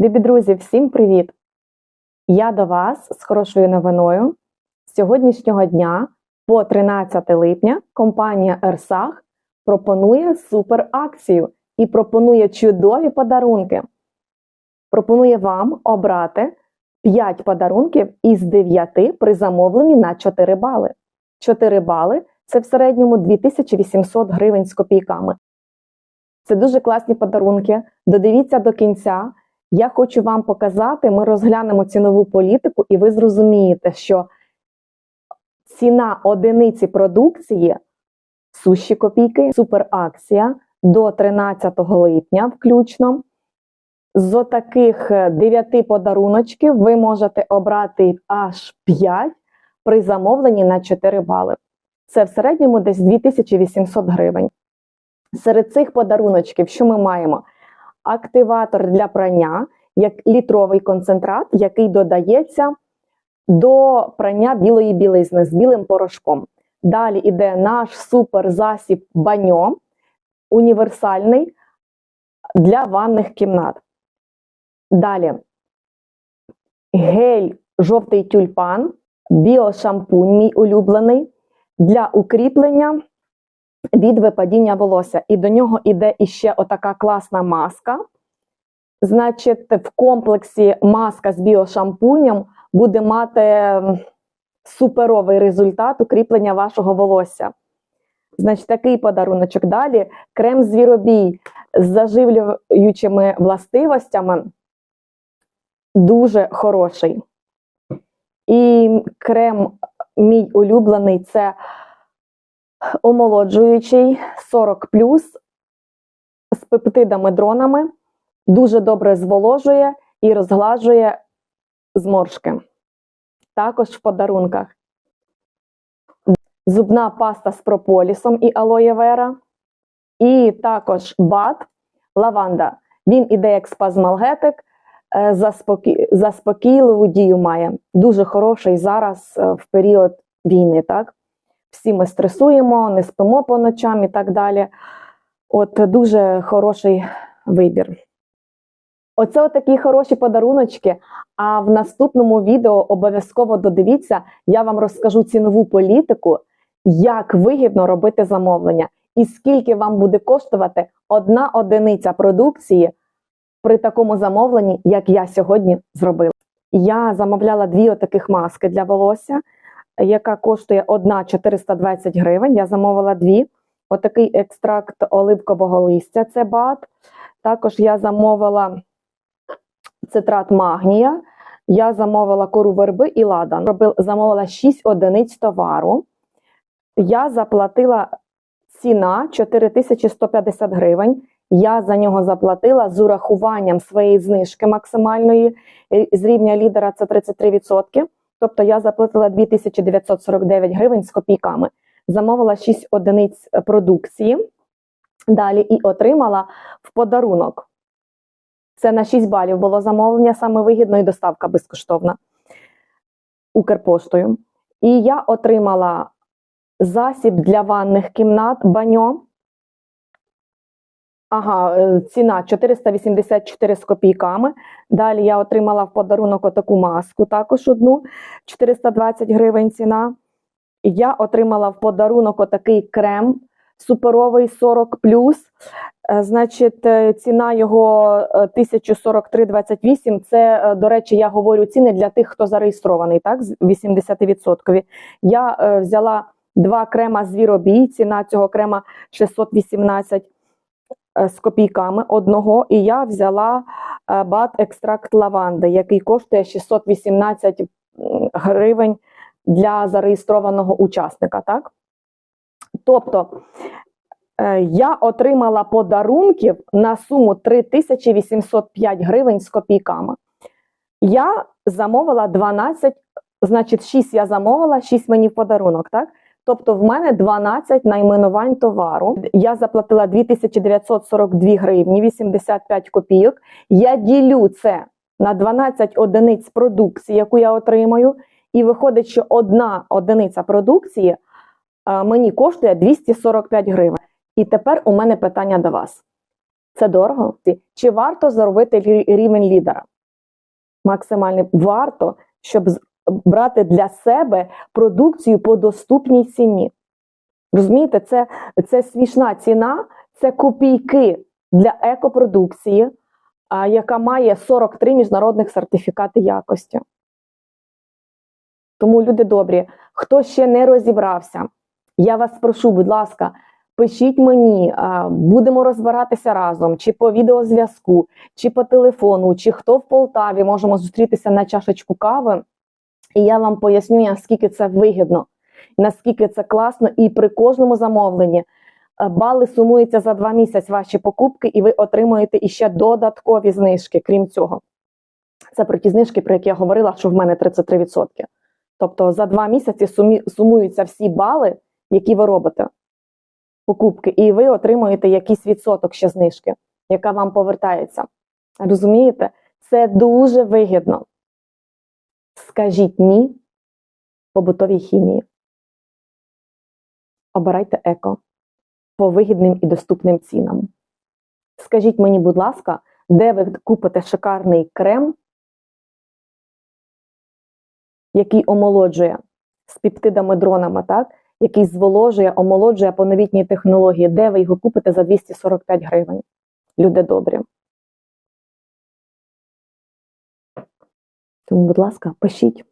Любі друзі, всім привіт! Я до вас з хорошою новиною. З сьогоднішнього дня по 13 липня компанія Ерсах пропонує суперакцію і пропонує чудові подарунки. Пропонує вам обрати 5 подарунків із 9 при замовленні на 4 бали. 4 бали це в середньому 2800 гривень з копійками. Це дуже класні подарунки. Додивіться до кінця. Я хочу вам показати, ми розглянемо цінову політику, і ви зрозумієте, що ціна одиниці продукції суші копійки, суперакція до 13 липня включно. З отаких 9 подаруночків ви можете обрати аж 5 при замовленні на 4 бали. Це в середньому десь 2800 гривень. Серед цих подаруночків, що ми маємо? Активатор для прання, як літровий концентрат, який додається до прання білої білизни з білим порошком. Далі йде наш суперзасіб баньо, універсальний для ванних кімнат. Далі гель жовтий тюльпан, біошампунь, мій улюблений, для укріплення від випадіння волосся. І до нього йде іще отака класна маска. Значить, в комплексі маска з біошампунем буде мати суперовий результат укріплення вашого волосся. Значить, такий подаруночок. Далі крем звіробій з заживлюючими властивостями дуже хороший. І крем, мій улюблений, це омолоджуючий 40 з пептидами дронами, дуже добре зволожує і розглажує зморшки. Також в подарунках зубна паста з прополісом і алоє вера. І також бат лаванда. Він іде як спазмалгетик, заспокі... заспокійливу дію має. Дуже хороший зараз в період війни. так? Всі ми стресуємо, не спимо по ночам і так далі. От дуже хороший вибір. Оце отакі хороші подаруночки. А в наступному відео обов'язково додивіться, я вам розкажу цінову політику, як вигідно робити замовлення, і скільки вам буде коштувати одна одиниця продукції при такому замовленні, як я сьогодні зробила. Я замовляла дві отаких маски для волосся яка коштує одна 420 гривень. Я замовила дві. Отакий екстракт оливкового листя це бат. Також я замовила цитрат магнія. Я замовила кору верби і ладан. Замовила 6 одиниць товару. Я заплатила ціна 4150 гривень. Я за нього заплатила з урахуванням своєї знижки максимальної з рівня лідера це 33%. Тобто я заплатила 2949 гривень з копійками, замовила 6 одиниць продукції, далі і отримала в подарунок. Це на 6 балів було замовлення, саме вигідно і доставка безкоштовна Укрпоштою. І я отримала засіб для ванних кімнат баньо. Ага, е, ціна 484 з копійками. Далі я отримала в подарунок отаку маску, також одну 420 гривень ціна. Я отримала в подарунок отакий крем суперовий 40. Е, значить, е, ціна його 1043,28. Це, до речі, я говорю ціни для тих, хто зареєстрований, так, з 80%. Я взяла два крема звіробій, ціна цього крема 618 Е, з копійками одного, і я взяла е, бат екстракт лаванди, який коштує 618 гривень для зареєстрованого учасника. так? Тобто е, я отримала подарунків на суму 3805 гривень з копійками. Я замовила 12, значить, 6 я замовила, 6 мені в подарунок. так? Тобто в мене 12 найменувань товару. Я заплатила 2942 гривні 85 копійок. Я ділю це на 12 одиниць продукції, яку я отримаю. І виходить, що одна одиниця продукції мені коштує 245 гривень. І тепер у мене питання до вас. Це дорого? Чи варто заробити рівень лідера? Максимальний варто, щоб брати для себе продукцію по доступній ціні. Розумієте, це, це смішна ціна, це копійки для екопродукції, яка має 43 міжнародних сертифікати якості. Тому, люди добрі, хто ще не розібрався, я вас прошу, будь ласка, пишіть мені, будемо розбиратися разом, чи по відеозв'язку, чи по телефону, чи хто в Полтаві можемо зустрітися на чашечку кави, і я вам поясню, наскільки це вигідно, наскільки це класно, і при кожному замовленні е, бали сумуються за два місяці ваші покупки, і ви отримуєте іще додаткові знижки, крім цього. Це про ті знижки, про які я говорила, що в мене 33%. Тобто за два місяці сумі, сумуються всі бали, які ви робите, покупки, і ви отримуєте якийсь відсоток ще знижки, яка вам повертається. Розумієте? Це дуже вигідно. Скажіть ні побутовій хімії. Обирайте еко по вигідним і доступним цінам. Скажіть мені, будь ласка, де ви купите шикарний крем, який омолоджує з пептидами дронами, так? який зволожує, омолоджує по новітній технології, де ви його купите за 245 гривень. Люди добрі. Тому, будь ласка, пишіть.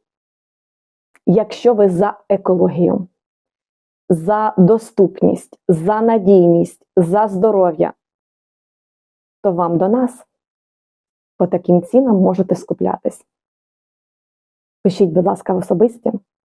Якщо ви за екологію, за доступність, за надійність, за здоров'я, то вам до нас по таким цінам можете скуплятись. Пишіть, будь ласка, в особисті.